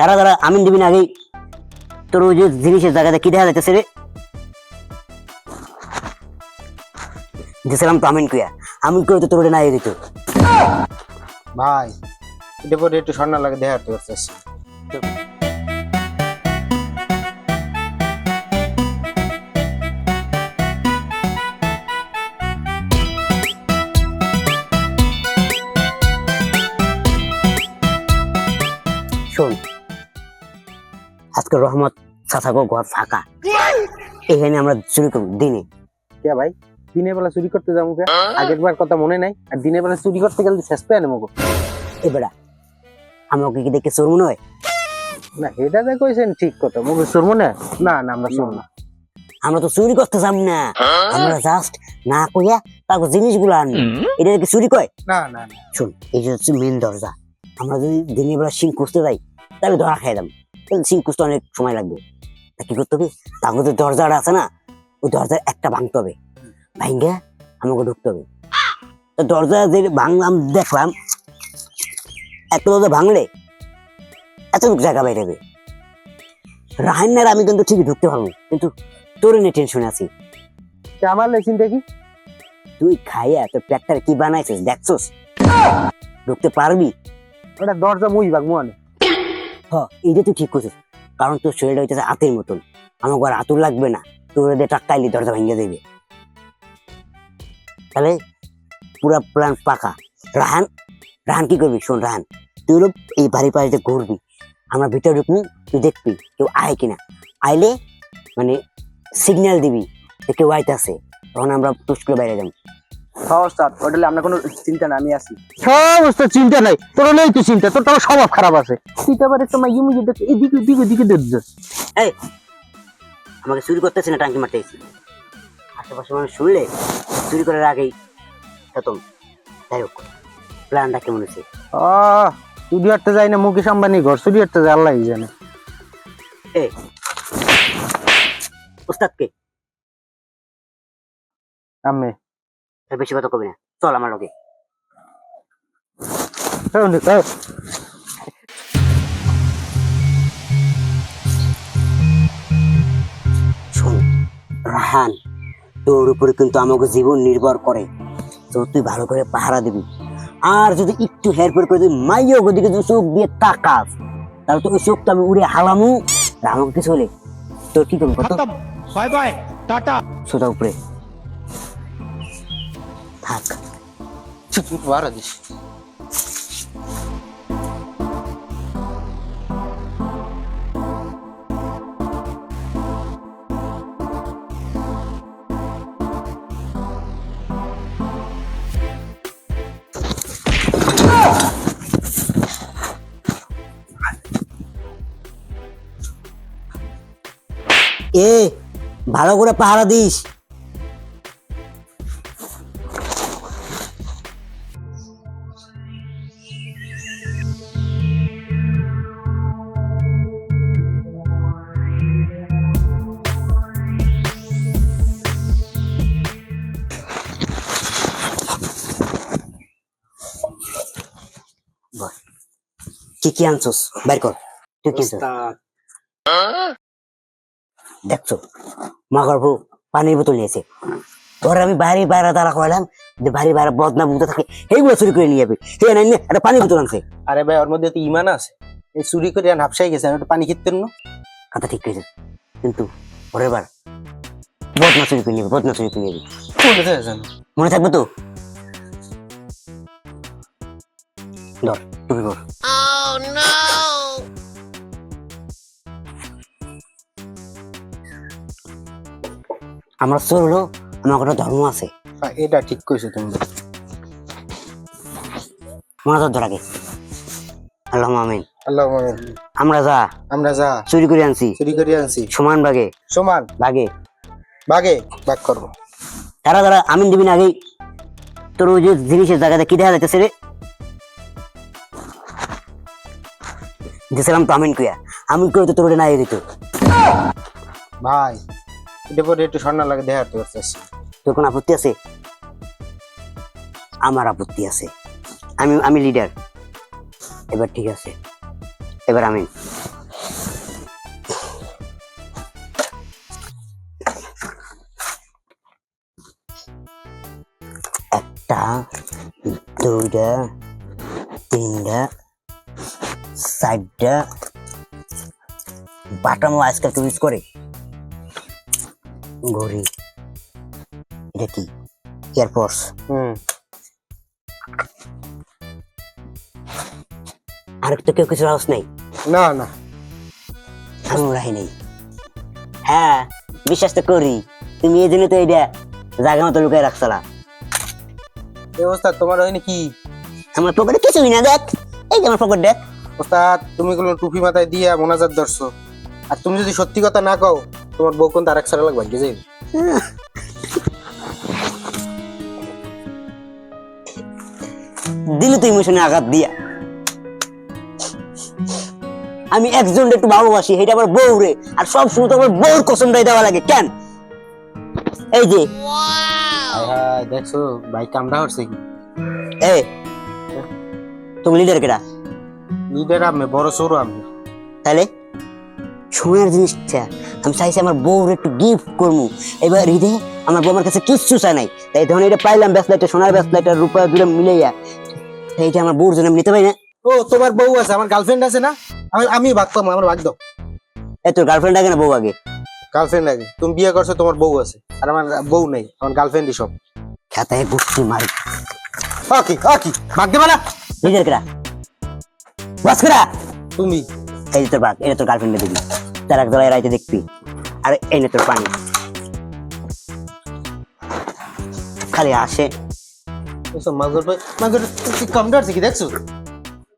তারা তারা আমিন দিবি না আগেই তোর ওই যে জিনিসের জায়গাতে কি দেখা যাইতেছে রে? দিছিলাম তো আমিন কুয়া আমিন করে তো তোর দিত। ভাই এটা পরে একটু স্বর্ণ লাগে দেখাতে পারতেছি শোন আজকে রহমত চাচাগো ঘর ফাঁকা। এখানে আমরা চুরি করব দিনে। কে ভাই? দিনের বেলা চুরি করতে যাব কে? আগের বার কথা মনে নাই আর দিনের বেলা চুরি করতে গেলে শেষ পেয়ে নেব এবারা আমাকে কি দেখে চোর মনে হয়? না এটা যে কইছেন ঠিক কথা মুখে শুন মনে হয়? না না আমরা শুন না। আমরা তো চুরি করতে যাব না। আমরা জাস্ট না কইয়া তারপর জিনিসগুলো আনি। এটা কি চুরি কয়? না না না। শোন এই যে হচ্ছে মেন দরজা। আমরা যদি দিনের বেলা সিং খুঁজতে যাই তাহলে ধরা খাই দাম। সিং খুঁজতে অনেক সময় লাগবে। তা কি করতে হবে? তারপর যে দরজাটা আছে না ওই দরজার একটা ভাঙতে হবে। ভাঙ্গে আমাকে ঢুকতে হবে। তো দরজা যে ভাঙলাম দেখলাম এত দরজা ভাঙলে এতটুকু জায়গা বাইরে রাহান্নার আমি কিন্তু ঠিকই ঢুকতে পারব কিন্তু তোর নিয়ে টেনশনে আছি। আমার লেখিন দেখি তুই খাইয়া তোর পেটটার কি বানাইছিস দেখছস? ঢুকতে পারবি? ওটা দরজা মুই বাগ মুয়ানে হ এইটা তুই ঠিক করছিস। কারণ তোর শরীরটা হইতেছে হাতের মতন। আমাকে আর আতুর লাগবে না। তোর দিয়ে টাক্কাইলি দরজা ভেঙে দেবে। তাহলে পুরা প্ল্যান পাকা। রাহান রাহান কি করবি? শোন রাহান, তুই এই বাড়ি বাড়িতে ঘুরবি, আমরা ভিতরে ঢুকবি, তুই দেখবি কেউ আয় কিনা। আইলে মানে সিগন্যাল দিবি কেউ আইতাছে। তখন আমরা টুস করে বাইরে যাব। হ্যাঁ ওস্তাদ ওটালে আপনার কোনো চিন্তা না আমি আছি। সমস্ত চিন্তা নাই তোর নেই তো চিন্তা তোর তো স্বভাব খারাপ আছে। তুই তো আবার একটা মাইয়ে মুইয়ে দেখ এদিকে ওদিকে ওদিকে দেখছিস এই আমাকে চুরি করতেছে না টাঙ্কি মারতে আশেপাশে মানুষ শুনলে চুরি করার আগেই খতম যাই হোক প্ল্যানটা কেমন হচ্ছে আহ চুরি হাঁটতে যাই না মুকেশ আম্বানি ঘর চুরি হাঁটতে যায় আল্লাহ জানে। এ উস্তাদকে আমি বেশি কথা কবি না। চল আমার লোকে রাহান তোর উপরে কিন্তু আমাকে জীবন নির্ভর করে। তো তুই ভালো করে পাহারা দিবি। আর যদি একটু হের হেরফের করে তুই মাইও ওদিকে যদি চোখ দিয়ে তাকাস তাহলে তোর চোখ তো আমি উড়ে হালামু। রামক কিছু হলে তোর কি করব? Bye bye tata. সোজা উপরে। বারো দিস এ ভালো করে পাহারা দিস। কি কি আনছোস কর তুই কি আনছোস? দেখছ মাগর্ভ পানির বোতল নিয়েছে ধর আমি বাইরে বাইরে দাঁড়া করালাম যে বাইরে বাইরে বদনা বুঝতে থাকে এইগুলো চুরি করে নিয়ে যাবে হে নে, একটা পানির বোতল আনছে আরে ভাই ওর মধ্যে তো ইমান আছে এই চুরি করে আর হাফসাই গেছে আমি পানি খেতেন না কথা ঠিক করেছে কিন্তু পরের বার বদনা চুরি করে নিয়ে যাবে বদনা চুরি করে নিয়ে যাবে মনে থাকবে তো ধর টুপি পর আমরা চোর হলো আমার একটা ধর্ম আছে। এটা ঠিক কইছো তুমি। মনে ধর আগে আল্লাহ আমিন। আল্লাহ মামিন আমরা যা। আমরা যা। চুরি করে আনছি। চুরি করে আনছি। সমান ভাগে সমান। ভাগে বাগে। বাগ করব। তারা তারা আমিন দিবি না আগেই তোর ওই যে জিনিসের জায়গাতে কি দেখা যাইতেছে রে? দিছিলাম তো আমিন কুয়া আমিন করে তো তোর নাই দিত। ভাই এটা পরে একটু স্বর্ণ লাগে দেখাতে পারতেছি তোর কোনো আপত্তি আছে? আমার আপত্তি আছে। আমি আমি লিডার এবার ঠিক আছে। এবার আমি একটা দুইটা তিনটা চারটা বাটামো আজকাল ইউজ করে। ঘড়ি এটা কি হুম। আর তো কেউ কিছু হাউস নেই। না না। আমি রাহি নেই। হ্যাঁ বিশ্বাস তো করি তুমি এই জন্য তো এইটা জায়গা মতো লুকাই রাখছলা ওস্তাদ তোমার হয়নি কি? আমার পকেটে কিছুই না দেখ। এই যে আমার পকেট দেখ। ওস্তাদ তুমি গুলো টুপি মাথায় দিয়ে মোনাজাত ধরছো। আর তুমি যদি সত্যি কথা না কও তোমার বউ কোন তার এক সারা লাগবে যাই দিলে তুই ইমোশনে আঘাত দিয়া। আমি একজন একটু ভালোবাসি এটা আমার বউ রে আর সব সময় তো আমার বউর কসমটাই দেওয়া লাগে কেন? এই যে। দেখছ ভাই কামড়া হচ্ছে কি? এ তুমি লিডার কেটা লিডার আমি বড় সরু আমি। তাহলে সোনার জিনিসটা আমি চাইছি আমার বউর একটু গিফট করব এবার হৃদয় আমার বউ আমার কাছে কিচ্ছু চাই নাই। তাই তখন এটা পাইলাম ব্যাসলাইটটা সোনার ব্যাসলাইটটা রূপা মিলাইয়া। আমার বউর জন্য নিতে পারি না। ও তোমার বউ আছে আমার গার্লফ্রেন্ড আছে না? আমি আমি ভাগতাম আমার ভাগ দাও। এ তোর গার্লফ্রেন্ড আগে না বউ আগে? গার্লফ্রেন্ড আগে। তুমি বিয়ে করছ তোমার বউ আছে। আর আমার বউ নেই আমার গার্লফ্রেন্ডই সব। খাতায় গুষ্টি মারি ওকে ওকে ভাগ দেবা না লিডার কেটা বাস তুমি, এই তোর বাঘ এটা তোর গার্লফ্রেন্ডে দিবি তার এক দলায় রাইতে দেখবি। আর এই তোর পানি। খালি আসে মাগুর মাগুর কামড়া আছে কি দেখছ?